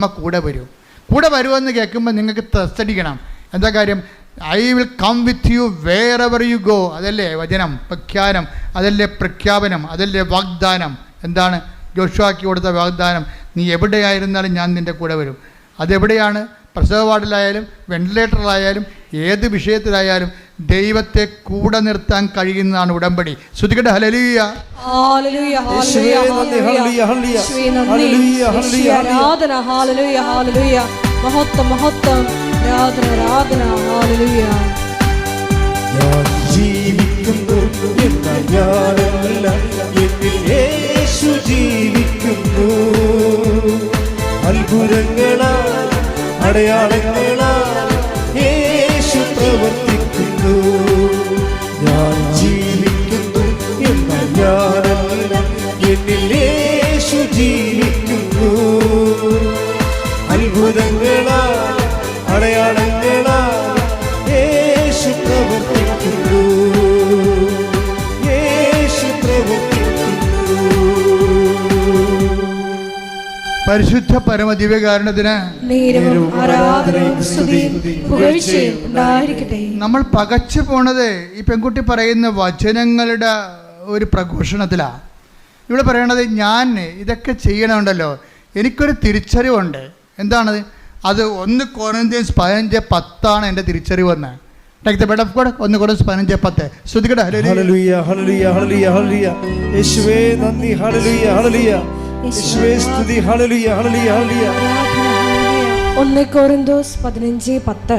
അമ്മ കൂടെ വരും. കൂടെ വരുമെന്ന് കേൾക്കുമ്പോൾ നിങ്ങൾക്ക് തസ്തടിക്കണം എന്താ കാര്യം? I will come with you wherever you go അതല്ലേ വചനം പ്രഖ്യാനം അതല്ലേ പ്രഖ്യാപനം അതല്ലേ വാഗ്ദാനം. എന്താണ്? ജോഷുവാക്കി കൊടുത്ത വാഗ്ദാനം. നീ എവിടെയായിരുന്നാലും ഞാൻ നിന്റെ കൂടെ വരും. അതെവിടെയാണ്? പ്രസവ വാർഡിലായാലും വെന്റിലേറ്ററിലായാലും ഏത് വിഷയത്തിലായാലും ദൈവത്തെ കൂടെ നിർത്താൻ കഴിയുന്നതാണ് ഉടമ്പടി. ശ്രുതികട്ടെ ഹലലിയ ഹല്ലേലൂയ, ഹല്ലേലൂയ, ഹല്ലേലൂയ, ഹല്ലേലൂയ. ഹല്ലേലൂയ, ഹല്ലേലൂയ, ഹല്ലേലൂയ. ആരാധന ഹല്ലേലൂയ, ഹല്ലേലൂയ. മഹത്വം മഹത്വം. ആരാധന ആരാധന ഹല്ലേലൂയ. ഞാൻ ജീവിക്കുന്നു എന്നാൽ ഞാനല്ല. എന്നിൽ യേശു ജീവിക്കുന്നു. അത്ഭുതങ്ങളാൽ അടയാളങ്ങളാൽ ജീവിക്കുന്നു. അത്ഭുതങ്ങളാ അടയാളങ്ങളാ യേശു പ്രവർത്തിക്കുന്നു. യേശു പ്രവർത്തിക്കുന്നു. പരിശുദ്ധ പരമദിവ്യകാരണത്തിന് നമ്മൾ പകച്ചു പോണത് ഈ പെൺകുട്ടി പറയുന്ന വചനങ്ങളുടെ ഒരു പ്രഘോഷണത്തിലാണ് ഇവിടെ പറയണത് ഞാൻ ഇതൊക്കെ ചെയ്യണമുണ്ടല്ലോ. എനിക്കൊരു തിരിച്ചറിവുണ്ട്. എന്താണത് അത് ഒന്ന് കൊറന്ത്യൻസ് പതിനഞ്ച് പത്താണ് എന്റെ തിരിച്ചറിവെന്ന് take the bed of God ഒന്ന് കൊറന്ത്യൻസ് പതിനഞ്ച് പത്ത്. ശ്രുതികട ഹല്ലേലൂയ ഹല്ലേലൂയ ഹല്ലേലൂയ ഹല്ലേലൂയ യേശുവേ നന്ദി. ഹല്ലേലൂയ ഹല്ലേലൂയ യേശുവേ സ്തുതി. ഹല്ലേലൂയ ഹല്ലേലൂയ ഹല്ലേലൂയ ഒന്ന് കോറിന്തോസ് പതിനഞ്ച് പത്ത്.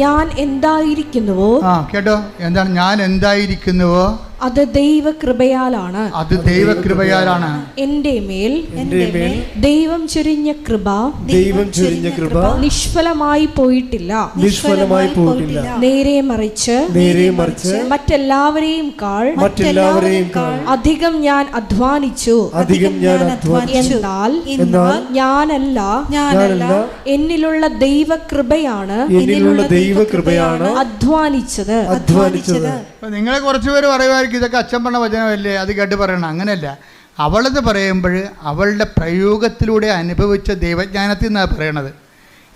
ഞാൻ എന്തായിരിക്കുന്നുവോ? ആ കേട്ടോ. എന്താണ്? ഞാൻ എന്തായിരിക്കുന്നുവോ? അത് ദൈവകൃപയാലാണ്. അത് ദൈവകൃപയാലാണ്. എന്റെ മേൽ എന്റെ മേൽ ദൈവം ചൊരിഞ്ഞ കൃപ ദൈവം ചൊരിഞ്ഞ കൃപ നിഷ്ഫലമായി പോയിട്ടില്ല. നിഷ്ഫലമായി പോയിട്ടില്ല. നേരെ മറിച്ച് നേരെ മറിച്ച് മറ്റെല്ലാവരെയും കാൾ മറ്റെല്ലാവരെയും കാൾ അധികം ഞാൻ അധ്വാനിച്ചു. അധികം ഞാൻ അധ്വാനിച്ചു. എന്നാൽ എന്നാൽ ഞാനല്ല ഞാനല്ല എന്നിലുള്ള ദൈവകൃപയാണ് എന്നിലുള്ള ദൈവകൃപയാണ് അധ്വാനിച്ചത്. അധ്വാനിച്ചത്. നിങ്ങളെ കുറച്ചുപേര് പറയുമായിരിക്കും ഇതൊക്കെ അച്ഛൻ പറഞ്ഞ വചനമല്ലേ? അത് കേട്ട് പറയണം. അങ്ങനെയല്ല. അവളത് പറയുമ്പോൾ അവളുടെ പ്രയോഗത്തിലൂടെ അനുഭവിച്ച ദൈവജ്ഞാനത്തിൽ നിന്നാണ് പറയണത്.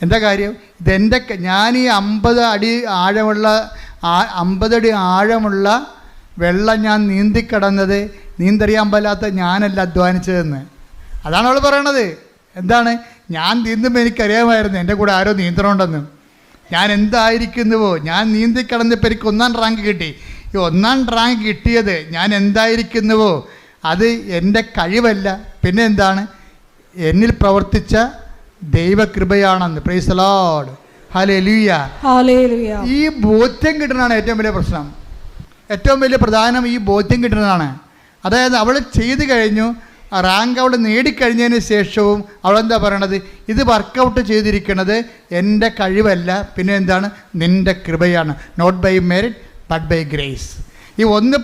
എന്താ കാര്യം? ഇതെന്റെ ഞാൻ ഈ അമ്പത് അടി ആഴമുള്ള അമ്പതടി ആഴമുള്ള വെള്ളം ഞാൻ നീന്തിക്കടന്നത് നീന്തറിയാൻ പറ്റാത്ത ഞാനല്ല അധ്വാനിച്ചതെന്ന്. അതാണ് അവൾ പറയണത്. എന്താണ്? ഞാൻ നീന്തുമ്പോൾ എനിക്കറിയാമായിരുന്നു എന്റെ കൂടെ ആരോ നീന്തണമുണ്ടെന്ന് ഞാൻ എന്തായിരിക്കുന്നുവോ? ഞാൻ നീന്തി നീന്തിക്കടന്നപ്പോൾ എനിക്ക് ഒന്നാം റാങ്ക് കിട്ടി. ഈ ഒന്നാം റാങ്ക് കിട്ടിയത് ഞാൻ എന്തായിരിക്കുന്നുവോ? അത് എന്റെ കഴിവല്ല. പിന്നെ എന്താണ്? എന്നിൽ പ്രവർത്തിച്ച ദൈവകൃപയാണെന്ന്. പ്രൈസ് ലോഡ് ഹലേ ലൂയ ഹല്ലേലൂയ ഈ ബോധ്യം കിട്ടുന്നതാണ് ഏറ്റവും വലിയ പ്രശ്നം. ഏറ്റവും വലിയ പ്രധാനം ഈ ബോധ്യം കിട്ടുന്നതാണ്. അതായത് അവൾ ചെയ്തു കഴിഞ്ഞു റാങ്ക് അവൾ നേടിക്കഴിഞ്ഞതിന് ശേഷവും അവളെന്താ പറയണത്? ഇത് വർക്കൗട്ട് ചെയ്തിരിക്കുന്നത് എന്റെ കഴിവല്ല പിന്നെ എന്താണ്? നിന്റെ കൃപയാണ്. Not by merit but by grace ഈ ഒന്ന്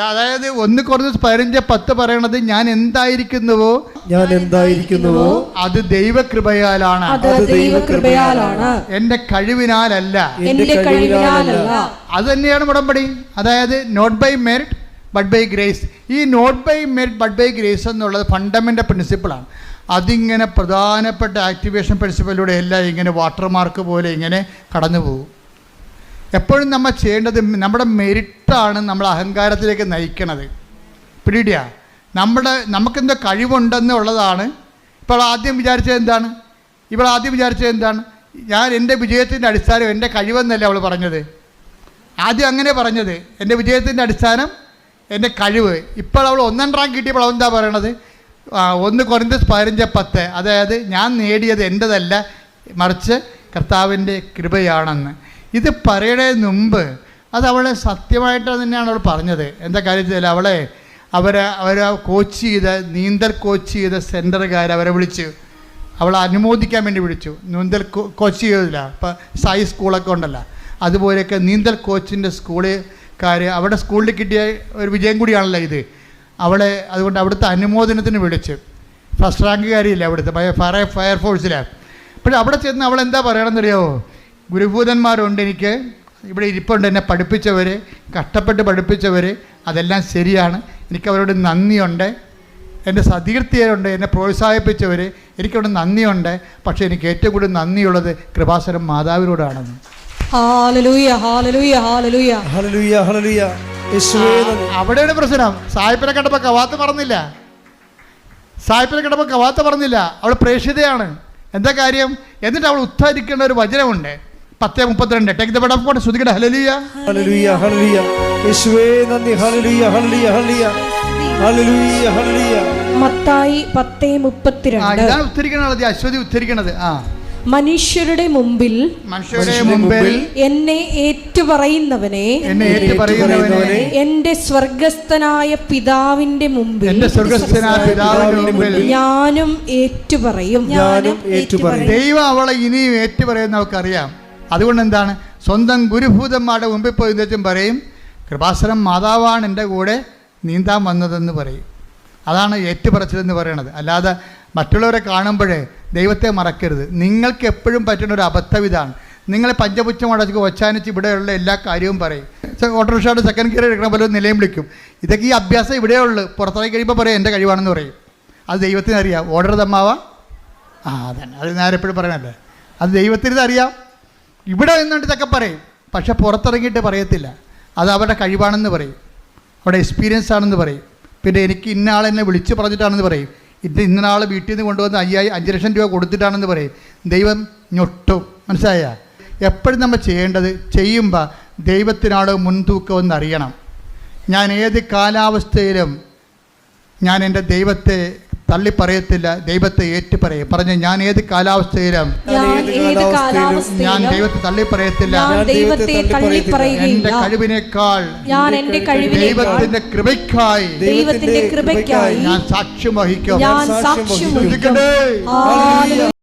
അതായത് ഒന്ന് കുറഞ്ഞ് പതിനഞ്ച് പത്ത് പറയണത് ഞാൻ എന്തായിരിക്കുന്നുവോ? ഞാൻ എന്തായിരിക്കുന്നുവോ? അത് ദൈവകൃപയാലാണ്. ദൈവകൃപയാലാണ്. കഴിവിനാലല്ല. എന്റെ കഴിവിനാലല്ല. അത് തന്നെയാണ് ഉടമ്പടി. അതായത് not by merit but by grace ഈ not by merit but by grace എന്നുള്ളത് ഫണ്ടമെന്റൽ പ്രിൻസിപ്പിളാണ് അതിങ്ങനെ പ്രധാനപ്പെട്ട ആക്ടിവേഷൻ പ്രിൻസിപ്പലിലൂടെ എല്ലാം ഇങ്ങനെ വാട്ടർമാർക്ക് പോലെ ഇങ്ങനെ കടന്നു പോകും എപ്പോഴും നമ്മൾ ചെയ്യേണ്ടത് നമ്മുടെ മെരിറ്റാണ് നമ്മൾ അഹങ്കാരത്തിലേക്ക് നയിക്കണത്. പിടിയിടിയ. നമ്മുടെ നമുക്കെന്തോ കഴിവുണ്ടെന്നുള്ളതാണ് ഇപ്പോൾ ആദ്യം വിചാരിച്ചത് എന്താണ്? ഇവൾ ആദ്യം വിചാരിച്ചത് എന്താണ്? ഞാൻ എന്റെ വിജയത്തിന്റെ അടിസ്ഥാനം എന്റെ കഴിവെന്നല്ലേ അവൾ പറഞ്ഞത്. ആദ്യം അങ്ങനെ പറഞ്ഞത് എന്റെ വിജയത്തിന്റെ അടിസ്ഥാനം എന്റെ കഴിവ്. ഇപ്പോൾ അവൾ ഒന്നാം റാങ്ക് കിട്ടിയപ്പോൾ അവൾ എന്താ പറയണത്? ഒന്ന് കുറഞ്ഞ പതിനഞ്ച് പത്ത്. അതായത് ഞാൻ നേടിയത് എന്റെതല്ല മറിച്ച് കർത്താവിന്റെ കൃപയാണെന്ന്. ഇത് പറയുന്നതിന് മുമ്പ് അത് അവളെ സത്യമായിട്ട് തന്നെയാണ് അവൾ പറഞ്ഞത്. എന്താ കാര്യത്തിൽ അവളെ അവരെ അവരെ കോച്ച് ചെയ്ത നീന്തൽ കോച്ച് ചെയ്ത സെന്ററുകാർ അവരെ വിളിച്ച് അവളെ അനുമോദിക്കാൻ വേണ്ടി വിളിച്ചു. നീന്തൽ കോച്ച് ചെയ്തില്ല ഇപ്പം സായി സ്കൂളൊക്കെ ഉണ്ടല്ലോ. അതുപോലെയൊക്കെ നീന്തൽ കോച്ചിന്റെ സ്കൂളുകാർ അവിടെ സ്കൂളിൽ കിട്ടിയ ഒരു വിജയം കൂടിയാണല്ലോ ഇത്. അവളെ അതുകൊണ്ട് അവിടുത്തെ അനുമോദനത്തിന് വിളിച്ച്. ഫസ്റ്റ് റാങ്ക് കാര്യമില്ല അവിടുത്തെ? ഫയർ ഫയർ ഫയർഫോഴ്സിലാണ് അപ്പോൾ അവിടെ ചെന്ന് അവൾ എന്താ പറയണമെന്നറിയാമോ ഗുരുഭൂതന്മാരുണ്ട് എനിക്ക്. ഇവിടെ ഇരിപ്പുണ്ട് എന്നെ പഠിപ്പിച്ചവർ കഷ്ടപ്പെട്ട് പഠിപ്പിച്ചവർ അതെല്ലാം ശരിയാണ്. എനിക്ക് അവരോട് നന്ദിയുണ്ട്. എന്റെ സതീർത്ഥിയരുണ്ട് എന്നെ പ്രോത്സാഹിപ്പിച്ചവർ എനിക്കവിടെ നന്ദിയുണ്ട്. പക്ഷേ എനിക്ക് ഏറ്റവും കൂടുതൽ നന്ദിയുള്ളത് കൃപാസനം മാതാവിനോടാണെന്ന്. അവിടെയാണ് പ്രശ്നം. സായിപ്പിനെ കണ്ടപ്പോൾ കവാത്ത് പറഞ്ഞില്ല സായിപ്പിനെ കണ്ടപ്പോൾ കവാത്ത് പറഞ്ഞില്ല അവൾ പ്രേക്ഷിതയാണ്. എന്താ കാര്യം? എന്നിട്ട് അവൾ ഉദ്ധരിക്കേണ്ട ഒരു വചനമുണ്ട്. പത്ത് മുപ്പത്തിരണ്ട്. Take the bud of God ശ്രുതികട. ഹല്ലേലൂയ ഹല്ലേലൂയ ഹല്ലേലൂയ യേശുവേ നന്ദി. ഹല്ലേലൂയ ഹല്ലേലൂയ ഹല്ലേലൂയ ഹല്ലേലൂയ ഹല്ലേലൂയ മത്തായി പത്തേ ആ മുപ്പത്തിരണ്ട് ഇതാണ് ഉദ്ധരിക്കണത് അശ്വതി ഉത്തരിക്കണത് ആ. മനുഷ്യരുടെ മുമ്പിൽ മനുഷ്യരുടെ മുമ്പിൽ എന്നെ ഏറ്റുപറയുന്നവനെ എന്നെ ഏറ്റു പറയുന്നവനെ എന്റെ സ്വർഗസ്ഥനായ പിതാവിന്റെ മുമ്പിൽ എന്റെ സ്വർഗസ്ഥനായ പിതാവിന്റെ മുമ്പിൽ ഞാനും ഏറ്റുപറയും. ഞാനും ഏറ്റുപറയും. ദൈവം അവളെ ഇനിയും ഏറ്റുപറയുന്ന അവൾക്കറിയാം അതുകൊണ്ട് എന്താണ് സ്വന്തം ഗുരുഭൂതന്മാരുടെ മുമ്പിൽ പോയി എന്നിട്ടും പറയും കൃപാസനം മാതാവാണ് എന്റെ കൂടെ നീന്താൻ വന്നതെന്ന് പറയും. അതാണ് ഏറ്റുപറച്ചിലെന്ന് പറയണത്. അല്ലാതെ മറ്റുള്ളവരെ കാണുമ്പോഴേ ദൈവത്തെ മറക്കരുത്. നിങ്ങൾക്ക് എപ്പോഴും പറ്റുന്ന ഒരു അബദ്ധം ഇതാണ് നിങ്ങൾ പഞ്ചപുച്ഛം അടച്ച് ഒച്ചാനിച്ച് ഇവിടെയുള്ള എല്ലാ കാര്യവും പറയും. ഓട്ടോറിക്ഷയുടെ സെക്കൻഡ് ഗിയർ എടുക്കണ പോലെ നിലയും വിളിക്കും. ഇതൊക്കെ ഈ അഭ്യാസം ഇവിടെയുള്ളൂ പുറത്തേക്ക് കഴിയുമ്പോൾ പറയും എന്റെ കഴിവാണെന്ന് പറയും. അത് ദൈവത്തിന് അറിയാം ഓർഡർ തമ്മാവാ ആ അതന്നെ. അത് ഞാൻ എപ്പോഴും പറയണല്ലേ അത് ദൈവത്തിന് ഇതറിയാം ഇവിടെ നിന്നിട്ട് ഇതൊക്കെ പറയും. പക്ഷെ പുറത്തിറങ്ങിയിട്ട് പറയത്തില്ല. അത് അവരുടെ കഴിവാണെന്ന് പറയും. അവരുടെ എക്സ്പീരിയൻസ് ആണെന്ന് പറയും. പിന്നെ എനിക്ക് ഇന്ന ആളെന്നെ വിളിച്ച് പറഞ്ഞിട്ടാണെന്ന് പറയും. ഇത് ഇന്ന ആൾ വീട്ടിൽ നിന്ന് കൊണ്ടുവന്ന് അയ്യായി അഞ്ച് ലക്ഷം രൂപ കൊടുത്തിട്ടാണെന്ന് പറയും. ദൈവം ഞൊട്ടും. മനസ്സിലായ? എപ്പോഴും നമ്മൾ ചെയ്യേണ്ടത് ചെയ്യുമ്പോൾ ദൈവത്തിനാണ് മുൻതൂക്കം എന്നറിയണം ഞാൻ ഏത് കാലാവസ്ഥയിലും ഞാൻ എന്റെ ദൈവത്തെ തള്ളി പറയത്തില്ല ദൈവത്തെ ഏറ്റു പറയും പറഞ്ഞു ഞാൻ ഏത് കാലാവസ്ഥയിലും ഞാൻ ഏത് ഏത് കാലാവസ്ഥയിലും കാലാവസ്ഥയിലും ഞാൻ ദൈവത്തെ തള്ളി പറയത്തില്ല ഞാൻ ഞാൻ ദൈവത്തെ ദൈവത്തെ തള്ളി തള്ളി എന്റെ പറയുകയില്ല കഴിവിനേക്കാൾ ഞാൻ എന്റെ കഴിവിനേക്കാൾ ദൈവത്തിന്റെ കൃപയ്ക്കായി ദൈവത്തിന്റെ കൃപയ്ക്കായി ഞാൻ സാക്ഷ്യം വഹിക്കും.